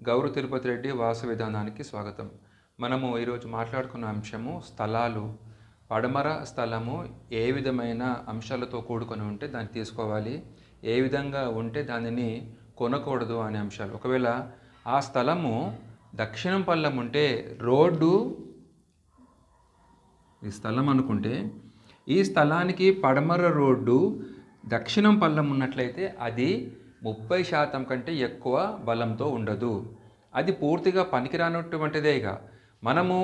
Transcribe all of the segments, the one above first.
గౌరు తిరుపతి రెడ్డి వాసు విధానానికి స్వాగతం. మనము ఈరోజు మాట్లాడుకున్న అంశము స్థలాలు పడమర స్థలము ఏ విధమైన అంశాలతో కూడుకొని ఉంటే దాన్ని తీసుకోవాలి ఏ విధంగా ఉంటే దానిని కొనకూడదు అనే అంశాలు. ఒకవేళ ఆ స్థలము దక్షిణం పల్లం ఉంటే రోడ్డు ఈ స్థలం అనుకుంటే ఈ స్థలానికి పడమర రోడ్డు దక్షిణం పల్లం ఉన్నట్లయితే అది ముప్పై శాతం కంటే ఎక్కువ బలంతో ఉండదు. అది పూర్తిగా పనికిరానటువంటిదే ఇక. మనము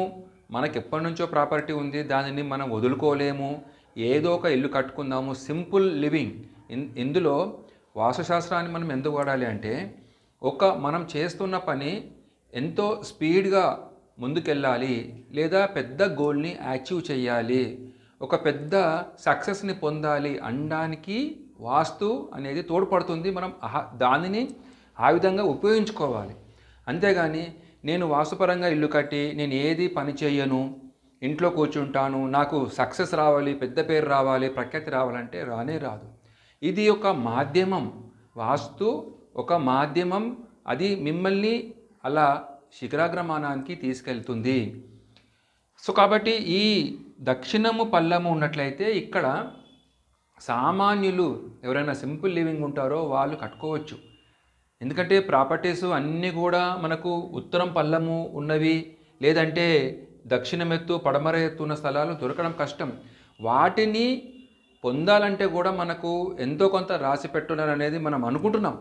మనకి ఎప్పటి నుంచో ప్రాపర్టీ ఉంది దానిని మనం వదులుకోలేము ఏదో ఒక ఇల్లు కట్టుకుందాము సింపుల్ లివింగ్. ఇన్ ఇందులో వాస్తుశాస్త్రాన్ని మనం ఎందుకు వాడాలి అంటే ఒక మనం చేస్తున్న పని ఎంతో స్పీడ్గా ముందుకెళ్ళాలి లేదా పెద్ద గోల్ని అచీవ్ చేయాలి ఒక పెద్ద సక్సెస్ని పొందాలి అనడానికి వాస్తు అనేది తోడ్పడుతుంది. మనం దానిని ఆ విధంగా ఉపయోగించుకోవాలి. అంతేగాని నేను వాస్తుపరంగా ఇల్లు కట్టి నేను ఏది పని చేయను ఇంట్లో కూర్చుంటాను నాకు సక్సెస్ రావాలి పెద్ద పేరు రావాలి ప్రఖ్యాతి రావాలంటే రానే రాదు. ఇది ఒక మాధ్యమం. వాస్తు ఒక మాధ్యమం. అది మిమ్మల్ని అలా శిఖరాగ్రమానానికి తీసుకెళ్తుంది. సో కాబట్టి ఈ దక్షిణము పల్లము ఉన్నట్లయితే ఇక్కడ సామాన్యులు ఎవరైనా సింపుల్ లివింగ్ ఉంటారో వాళ్ళు కట్టుకోవచ్చు. ఎందుకంటే ప్రాపర్టీస్ అన్నీ కూడా మనకు ఉత్తరం పల్లము ఉన్నవి లేదంటే దక్షిణం ఎత్తు పడమర ఎత్తు ఉన్న స్థలాలు దొరకడం కష్టం. వాటిని పొందాలంటే కూడా మనకు ఎంతో కొంత రాసి పెట్టున్నారు అనేది మనం అనుకుంటున్నాం.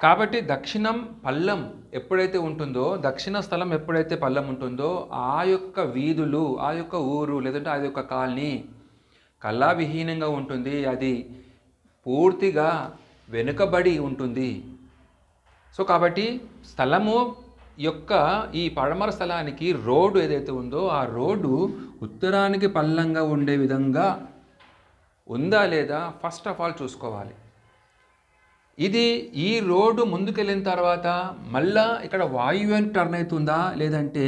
కాబట్టి దక్షిణం పల్లం ఎప్పుడైతే ఉంటుందో దక్షిణ స్థలం ఎప్పుడైతే పల్లం ఉంటుందో ఆ యొక్క వీధులు ఆ యొక్క ఊరు లేదంటే ఆ యొక్క కాలనీ కళావిహీనంగా ఉంటుంది అది పూర్తిగా వెనుకబడి ఉంటుంది. సో కాబట్టి స్థలము యొక్క ఈ పడమర స్థలానికి రోడ్డు ఏదైతే ఉందో ఆ రోడ్డు ఉత్తరానికి పల్లంగా ఉండే విధంగా ఉందా లేదా ఫస్ట్ ఆఫ్ ఆల్ చూసుకోవాలి. ఇది ఈ రోడ్డు ముందుకెళ్ళిన తర్వాత మళ్ళా ఇక్కడ వాయువ్యానికి టర్న్ అవుతుందా లేదంటే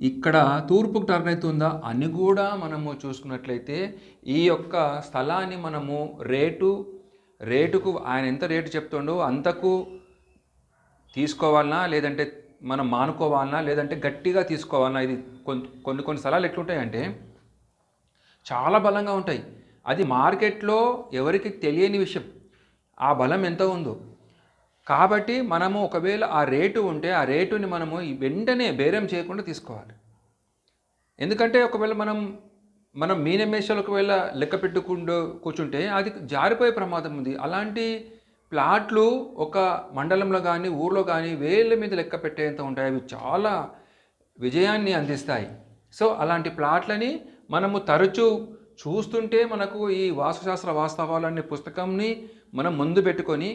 ఇక్కడ తూర్పుకు టర్న్ అవుతుందా అని కూడా మనము చూసుకున్నట్లయితే ఈ యొక్క స్థలాన్ని మనము రేటు రేటుకు ఆయన ఎంత రేటు చెప్తుండో అంతకు తీసుకోవాలనా? లేదంటే మనం మానుకోవాలనా? లేదంటే గట్టిగా తీసుకోవాలనా? ఇది కొన్ని కొన్ని కొన్ని స్థలాలు ఎట్లుంటాయంటే చాలా బలంగా ఉంటాయి. అది మార్కెట్లో ఎవరికి తెలియని విషయం. ఆ బలం ఎంత ఉందో కాబట్టి మనము ఒకవేళ ఆ రేటు ఉంటే ఆ రేటుని మనము వెంటనే బేరం చేయకుండా తీసుకోవాలి. ఎందుకంటే ఒకవేళ మనం మనం మీనమేషాలు ఒకవేళ లెక్క పెట్టుకుంటూ కూర్చుంటే అది జారిపోయే ప్రమాదం ఉంది. అలాంటి ప్లాట్లు ఒక మండలంలో కానీ ఊర్లో కానీ వేళ్ళ మీద లెక్క పెట్టేంత ఉంటాయి. అవి చాలా విజయాన్ని అందిస్తాయి. సో అలాంటి ప్లాట్లని మనము తరచూ చూస్తుంటే మనకు ఈ వాస్తుశాస్త్ర వాస్తవాలు అనే పుస్తకంని మనం ముందు పెట్టుకొని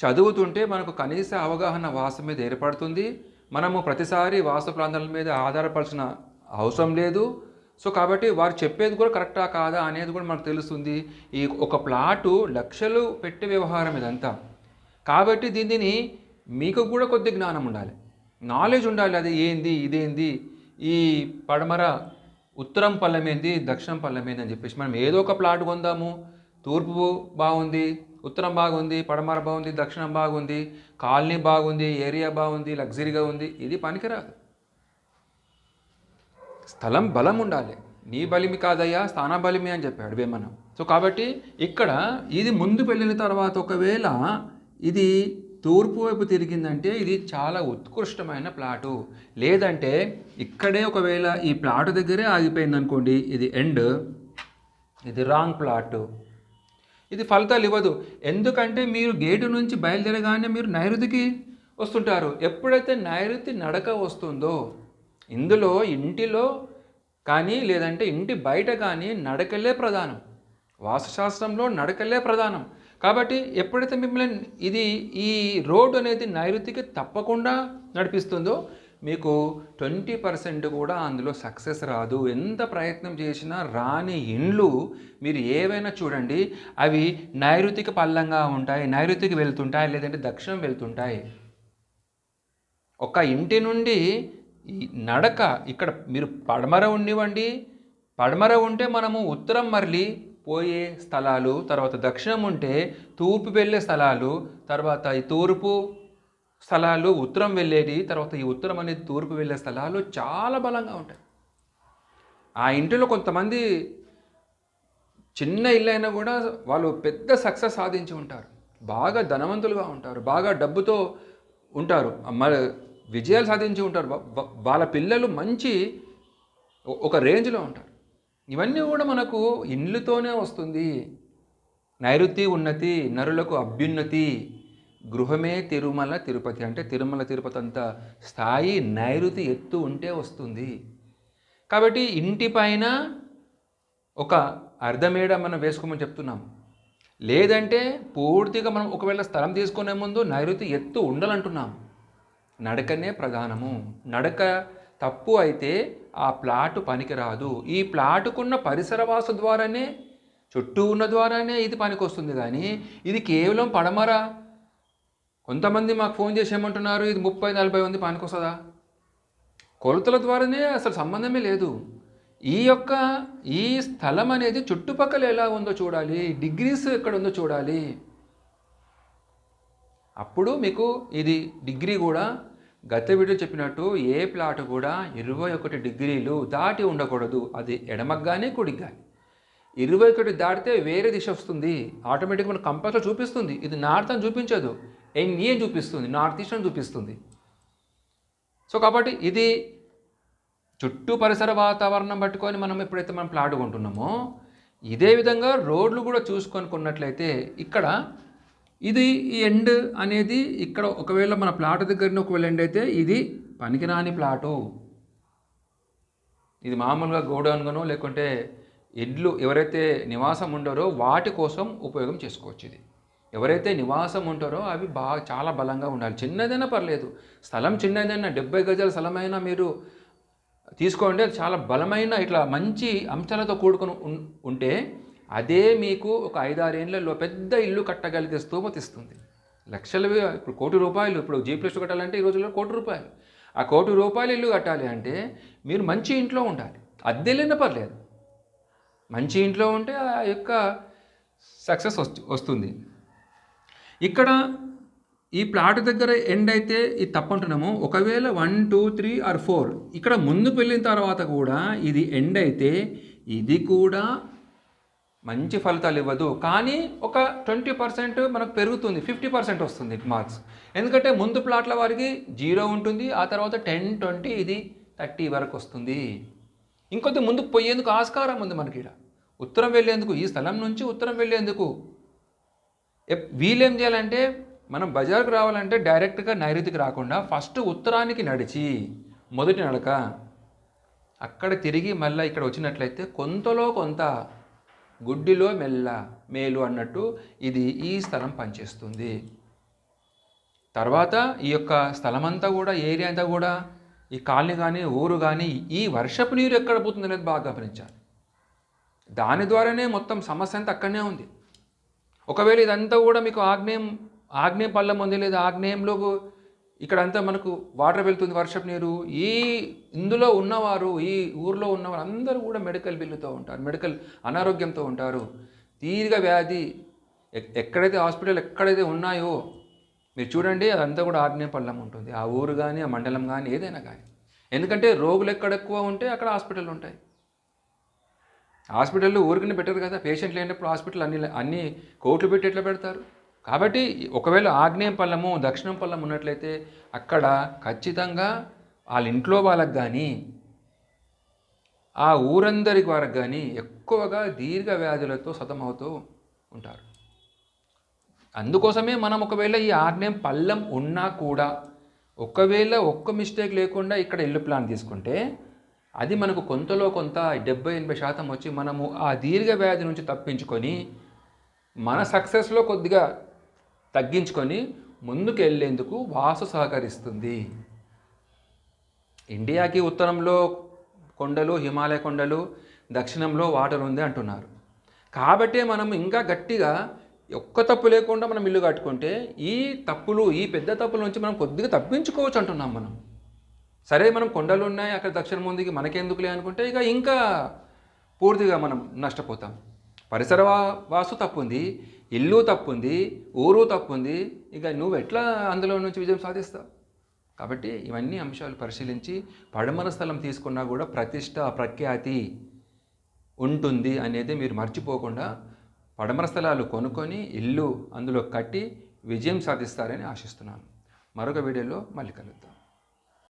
చదువుతుంటే మనకు కనీస అవగాహన వాస మీద ఏర్పడుతుంది. మనము ప్రతిసారి వాస ప్రాంతాల మీద ఆధారపడాల్సిన అవసరం లేదు. సో కాబట్టి వారు చెప్పేది కూడా కరెక్టా కాదా అనేది కూడా మనకు తెలుస్తుంది. ఈ ఒక ప్లాటు లక్షలు పెట్టే వ్యవహారం ఇదంతా. కాబట్టి దీనిని మీకు కూడా కొద్ది జ్ఞానం ఉండాలి. నాలెడ్జ్ ఉండాలి. అది ఏంది ఇదేంది? ఈ పడమర ఉత్తరం పల్లెం ఏంది దక్షిణం పల్లెం అని చెప్పేసి మనం ఏదో ఒక ప్లాట్ కొందాము. తూర్పు బాగుంది ఉత్తరం బాగుంది పడమర బాగుంది దక్షిణం బాగుంది కాలనీ బాగుంది ఏరియా బాగుంది లగ్జరీగా ఉంది ఇది పనికిరాదు. స్థలం బలం ఉండాలి. నీ బలిమి కాదయ్యా స్థాన బలిమి అని చెప్పాడు వేమనం. సో కాబట్టి ఇక్కడ ఇది ముందు వెళ్ళిన తర్వాత ఒకవేళ ఇది తూర్పు వైపు తిరిగిందంటే ఇది చాలా ఉత్కృష్టమైన ప్లాటు. లేదంటే ఇక్కడే ఒకవేళ ఈ ప్లాట్ దగ్గరే ఆగిపోయింది అనుకోండి ఇది ఎండ్ ఇది రాంగ్ ప్లాటు. ఇది ఫలితాలు ఇవ్వదు. ఎందుకంటే మీరు గేటు నుంచి బయలుదేరగానే మీరు నైరుతికి వస్తుంటారు. ఎప్పుడైతే నైరుతి నడక వస్తుందో ఇందులో ఇంటిలో కానీ లేదంటే ఇంటి బయట కానీ నడకలే ప్రధానం. వాస్తుశాస్త్రంలో నడకలే ప్రధానం. కాబట్టి ఎప్పుడైతే మిమ్మల్ని ఇది ఈ రోడ్ అనేది నైరుతికి తప్పకుండా నడిపిస్తుందో మీకు ట్వంటీ పర్సెంట్ కూడా అందులో సక్సెస్ రాదు. ఎంత ప్రయత్నం చేసినా రాని ఇండ్లు మీరు ఏవైనా చూడండి అవి నైరుతికి పల్లంగా ఉంటాయి నైరుతికి వెళ్తుంటాయి లేదంటే దక్షిణం వెళ్తుంటాయి. ఒక ఇంటి నుండి నడక ఇక్కడ మీరు పడమర ఉండివ్వండి. పడమర ఉంటే మనము ఉత్తరం మరలి పోయే స్థలాలు తర్వాత దక్షిణం ఉంటే తూర్పు వెళ్ళే స్థలాలు తర్వాత ఈ తూర్పు స్థలాలు ఉత్తరం వెళ్ళేది తర్వాత ఈ ఉత్తరం అనేది తూర్పు వెళ్ళే స్థలాలు చాలా బలంగా ఉంటాయి. ఆ ఇంటిలో కొంతమంది చిన్న ఇల్లు అయినా కూడా వాళ్ళు పెద్ద సక్సెస్ సాధించి ఉంటారు. బాగా ధనవంతులుగా ఉంటారు. బాగా డబ్బుతో ఉంటారు. మరి విజయాలు సాధించి ఉంటారు. వాళ్ళ పిల్లలు మంచి ఒక రేంజ్లో ఉంటారు. ఇవన్నీ కూడా మనకు ఇండ్లుతోనే వస్తుంది. నైరుతి ఉన్నతి నరులకు అభ్యున్నతి గృహమే తిరుమల తిరుపతి. అంటే తిరుమల తిరుపతి అంత స్థాయి నైరుతి ఎత్తు ఉంటే వస్తుంది. కాబట్టి ఇంటి పైన ఒక అర్ధమేడ మనం వేసుకోమని చెప్తున్నాం. లేదంటే పూర్తిగా మనం ఒకవేళ స్థలం తీసుకునే ముందు నైరుతి ఎత్తు ఉండాలంటున్నాం. నడకనే ప్రధానము. నడక తప్పు అయితే ఆ ప్లాటు పనికిరాదు. ఈ ప్లాటుకున్న పరిసరవాసు ద్వారానే చుట్టూ ఉన్న ద్వారానే ఇది పనికొస్తుంది. కానీ ఇది కేవలం పడమర కొంతమంది మాకు ఫోన్ చేసి ఏమంటున్నారు? ఇది ముప్పై నలభై ఉంది పానికొస్తుందా కొలతల ద్వారానే అసలు సంబంధమే లేదు. ఈ యొక్క ఈ స్థలం అనేది చుట్టుపక్కల ఎలా ఉందో చూడాలి. డిగ్రీస్ ఎక్కడ ఉందో చూడాలి. అప్పుడు మీకు ఇది డిగ్రీ కూడా గత వీడియో చెప్పినట్టు ఏ ప్లాట్ కూడా ఇరవై ఒకటి డిగ్రీలు దాటి ఉండకూడదు. అది ఎడమగ్గానే కానీ ఇరవై ఒకటి దాటితే వేరే దిశ వస్తుంది. ఆటోమేటిక్గా మన కంపల్సరీ చూపిస్తుంది. ఇది నార్త్ అని చూపించదు. ఎన్ఈ చూపిస్తుంది? నార్త్ ఈస్ట్ అని చూపిస్తుంది. సో కాబట్టి ఇది చుట్టూ పరిసర వాతావరణం పట్టుకొని మనం ఎప్పుడైతే మనం ప్లాట్ కొంటున్నామో ఇదే విధంగా రోడ్లు కూడా చూసుకొని కొన్నట్లయితే ఇక్కడ ఇది ఈ ఎండ్ అనేది ఇక్కడ ఒకవేళ మన ప్లాట్ దగ్గర ఒకవేళ ఎండ్ అయితే ఇది పనికిరాని ప్లాటు. ఇది మామూలుగా గోడౌన్గానో లేకుంటే ఇడ్లు ఎవరైతే నివాసం ఉండరో వాటి కోసం ఉపయోగం చేసుకోవచ్చు ఇది. ఎవరైతే నివాసం ఉంటారో అవి బాగా చాలా బలంగా ఉండాలి. చిన్నదైనా పర్లేదు. స్థలం చిన్నదైనా డెబ్బై గజాల స్థలమైనా మీరు తీసుకోండి. అది చాలా బలమైన ఇట్లా మంచి అంశాలతో కూడుకొని ఉంటే అదే మీకు ఒక ఐదారేళ్ళలో పెద్ద ఇల్లు కట్టగలిగే స్తోమత ఇస్తుంది. లక్షలు ఇప్పుడు కోటి రూపాయలు ఇప్పుడు జీ ప్లస్ కట్టాలంటే ఈ రోజుల్లో కోటి రూపాయలు. ఆ కోటి రూపాయలు ఇల్లు కట్టాలి అంటే మీరు మంచి ఇంట్లో ఉండాలి. అద్దెలైనా పర్లేదు. మంచి ఇంట్లో ఉంటే ఆ యొక్క సక్సెస్ వస్తు వస్తుంది. ఇక్కడ ఈ ప్లాట్ దగ్గర ఎండ్ అయితే ఇది తప్పంటున్నాము. ఒకవేళ one two three or four ఇక్కడ ముందుకు వెళ్ళిన తర్వాత కూడా ఇది ఎండ్ అయితే ఇది కూడా మంచి ఫలితాలు ఇవ్వదు. కానీ ఒక ట్వంటీ పర్సెంట్ మనకు పెరుగుతుంది ఫిఫ్టీ పర్సెంట్ వస్తుంది మార్క్స్. ఎందుకంటే ముందు ప్లాట్ల వారికి జీరో ఉంటుంది ఆ తర్వాత టెన్ ట్వంటీ ఇది థర్టీ వరకు వస్తుంది. ఇంకొద్ది ముందుకు పోయేందుకు ఆస్కారం ఉంది మనకి ఇక్కడ. ఉత్తరం వెళ్ళేందుకు ఈ స్థలం నుంచి ఉత్తరం వెళ్ళేందుకు వీళ్ళేం చేయాలంటే మనం బజార్కు రావాలంటే డైరెక్ట్గా నైరుతికి రాకుండా ఫస్ట్ ఉత్తరానికి నడిచి మొదటి నడక అక్కడ తిరిగి మళ్ళీ ఇక్కడ వచ్చినట్లయితే కొంతలో కొంత గుడ్డిలో మెల్ల మేలు అన్నట్టు ఇది ఈ స్థలం పనిచేస్తుంది. తర్వాత ఈ యొక్క స్థలం అంతా కూడా ఏరియా అంతా కూడా ఈ కాలనీ కానీ ఊరు కానీ ఈ వర్షపు నీరు ఎక్కడ పోతుంది అనేది బాగా గమనించాలి. దాని ద్వారానే మొత్తం సమస్య అంతా అక్కడనే ఉంది. ఒకవేళ ఇదంతా కూడా మీకు ఆగ్నేయం ఆగ్నేయ పల్లం ఉంది లేదా ఆగ్నేయంలో ఇక్కడంతా మనకు వాటర్ వెళ్తుంది వర్షపు నీరు. ఈ ఇందులో ఉన్నవారు ఈ ఊర్లో ఉన్నవారు అందరూ కూడా మెడికల్ బిల్లుతో ఉంటారు మెడికల్ అనారోగ్యంతో ఉంటారు. దీర్ఘ వ్యాధి ఎక్- ఎక్కడైతే హాస్పిటల్ ఎక్కడైతే ఉన్నాయో మీరు చూడండి అదంతా కూడా ఆగ్నేయ పల్లం ఉంటుంది. ఆ ఊరు కానీ ఆ మండలం కానీ ఏదైనా కానీ ఎందుకంటే రోగులు ఎక్కడ ఎక్కువ ఉంటే అక్కడ హాస్పిటల్ ఉంటాయి. హాస్పిటల్లో ఊరికనే పెట్టరు కదా. పేషెంట్ లేనప్పుడు హాస్పిటల్ అన్ని అన్ని కోట్లు పెట్టి ఎట్లా పెడతారు? కాబట్టి ఒకవేళ ఆగ్నేయం పల్లము దక్షిణం పల్లం ఉన్నట్లయితే అక్కడ ఖచ్చితంగా వాళ్ళ ఇంట్లో వాళ్ళకి కానీ ఆ ఊరందరి వారికి కానీ ఎక్కువగా దీర్ఘ వ్యాధులతో సతమవుతూ ఉంటారు. అందుకోసమే మనం ఒకవేళ ఈ ఆగ్నేయం పల్లం ఉన్నా కూడా ఒకవేళ ఒక్క మిస్టేక్ లేకుండా ఇక్కడ ఇల్లు ప్లాన్ తీసుకుంటే అది మనకు కొంతలో కొంత డెబ్బై ఎనభై శాతం వచ్చి మనము ఆ దీర్ఘ వ్యాధి నుంచి తప్పించుకొని మన సక్సెస్లో కొద్దిగా తగ్గించుకొని ముందుకు వెళ్ళేందుకు వాసు సహకరిస్తుంది. ఇండియాకి ఉత్తరంలో కొండలు హిమాలయ కొండలు దక్షిణంలో వాటర్ ఉంది అంటున్నారు. కాబట్టే మనం ఇంకా గట్టిగా ఒక్క తప్పు లేకుండా మనం ఇల్లు కట్టుకుంటే ఈ తప్పులు ఈ పెద్ద తప్పుల నుంచి మనం కొద్దిగా తప్పించుకోవచ్చు అంటున్నాం మనం. సరే మనం కొండలు ఉన్నాయి అక్కడ దక్షిణ ముందుకి మనకెందుకులే అనుకుంటే ఇక ఇంకా పూర్తిగా మనం నష్టపోతాం. పరిసర వా- వాసు తప్పుంది ఇల్లు తప్పుంది ఊరు తప్పుంది ఇక నువ్వు ఎట్లా అందులో నుంచి విజయం సాధిస్తావు? కాబట్టి ఇవన్నీ అంశాలు పరిశీలించి పడమర స్థలం తీసుకున్నా కూడా ప్రతిష్ట ప్రఖ్యాతి ఉంటుంది అనేది మీరు మర్చిపోకుండా పడమర స్థలాలు కొనుక్కొని ఇల్లు అందులో కట్టి విజయం సాధిస్తారని ఆశిస్తున్నాను. మరొక వీడియోలో మళ్ళీ కలుద్దాం.